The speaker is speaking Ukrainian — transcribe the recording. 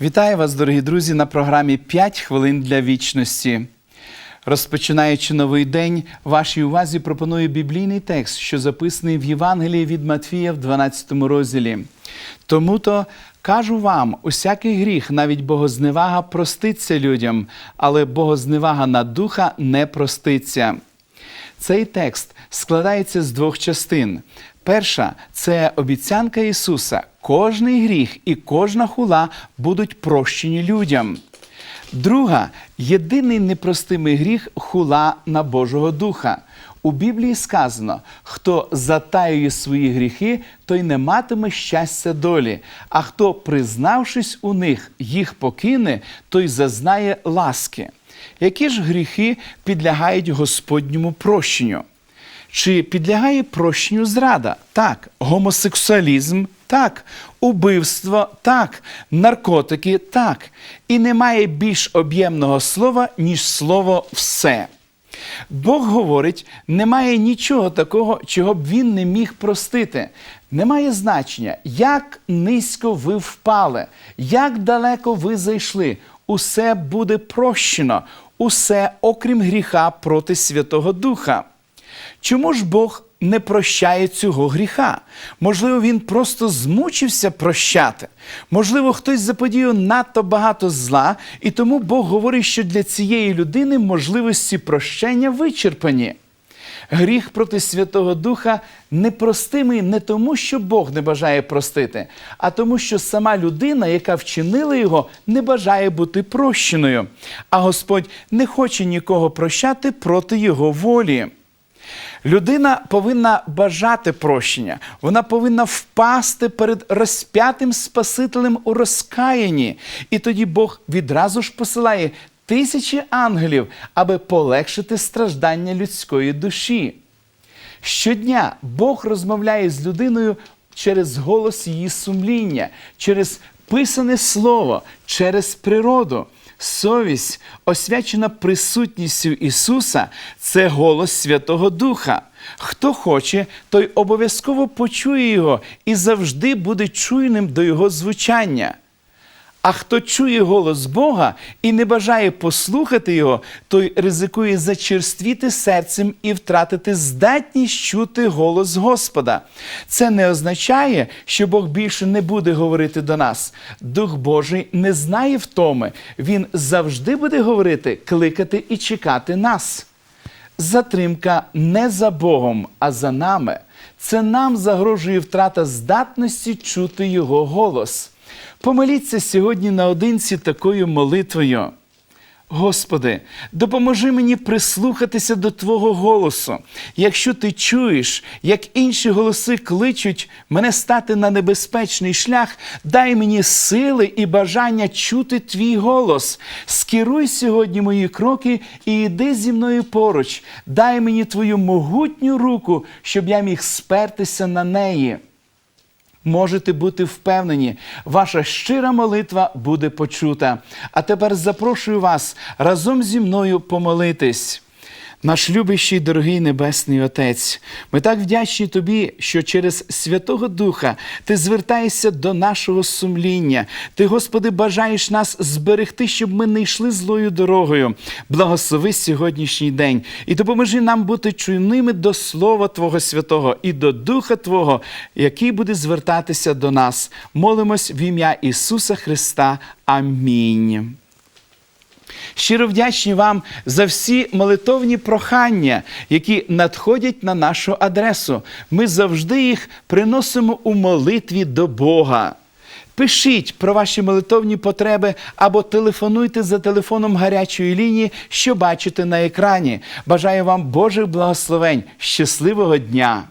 Вітаю вас, дорогі друзі, на програмі «5 хвилин для вічності. Розпочинаючи новий день, вашій увазі пропоную біблійний текст, що записаний в Євангелії від Матфія в 12 розділі. Тому то кажу вам, усякий гріх, навіть богозневага проститься людям, але богозневага на духа не проститься. Цей текст складається з двох частин. Перша це обіцянка Ісуса. Кожний гріх і кожна хула будуть прощені людям. Друга єдиний непростимий гріх хула на Божого Духа. У Біблії сказано: хто затаює свої гріхи, той не матиме щастя долі, а хто, признавшись у них, їх покине, той зазнає ласки. Які ж гріхи підлягають Господньому прощенню? Чи підлягає прощенню зрада? Так. Гомосексуалізм? Так. Убивство? Так. Наркотики? Так. І немає більш об'ємного слова, ніж слово все. Бог говорить, немає нічого такого, чого б він не міг простити. Немає значення, як низько ви впали, як далеко ви зайшли. Усе буде прощено, усе окрім гріха проти Святого Духа. Чому ж Бог не прощає цього гріха? Можливо, він просто змучився прощати. Можливо, хтось заподіяв надто багато зла, і тому Бог говорить, що для цієї людини можливості прощення вичерпані. Гріх проти Святого Духа непростимий не тому, що Бог не бажає простити, а тому, що сама людина, яка вчинила його, не бажає бути прощеною. А Господь не хоче нікого прощати проти його волі. Людина повинна бажати прощення, вона повинна впасти перед розп'ятим Спасителем у розкаянні. І тоді Бог відразу ж посилає тисячі ангелів, аби полегшити страждання людської душі. Щодня Бог розмовляє з людиною через голос її сумління, через писане слово, через природу. Совість, освячена присутністю Ісуса, це голос Святого Духа. Хто хоче, той обов'язково почує Його і завжди буде чуйним до Його звучання. А хто чує голос Бога і не бажає послухати Його, той ризикує зачерствіти серцем і втратити здатність чути голос Господа. Це не означає, що Бог більше не буде говорити до нас. Дух Божий не знає втоми. Він завжди буде говорити, кликати і чекати нас. Затримка не за Богом, а за нами. Це нам загрожує втрата здатності чути Його голос. Помоліться сьогодні наодинці такою молитвою. Господи, допоможи мені прислухатися до Твого голосу. Якщо ти чуєш, як інші голоси кличуть мене стати на небезпечний шлях, дай мені сили і бажання чути Твій голос. Скеруй сьогодні мої кроки і йди зі мною поруч. Дай мені Твою могутню руку, щоб я міг спертися на неї. Можете бути впевнені, ваша щира молитва буде почута. А тепер запрошую вас разом зі мною помолитись. Наш любящий, дорогий Небесний Отець, ми так вдячні Тобі, що через Святого Духа Ти звертаєшся до нашого сумління. Ти, Господи, бажаєш нас зберегти, щоб ми не йшли злою дорогою. Благослови сьогоднішній день і допоможи нам бути чуйними до Слова Твого Святого і до Духа Твого, який буде звертатися до нас. Молимось в ім'я Ісуса Христа. Амінь. Щиро вдячні вам за всі молитовні прохання, які надходять на нашу адресу. Ми завжди їх приносимо у молитві до Бога. Пишіть про ваші молитовні потреби або телефонуйте за телефоном гарячої лінії, що бачите на екрані. Бажаю вам Божих благословень, щасливого дня!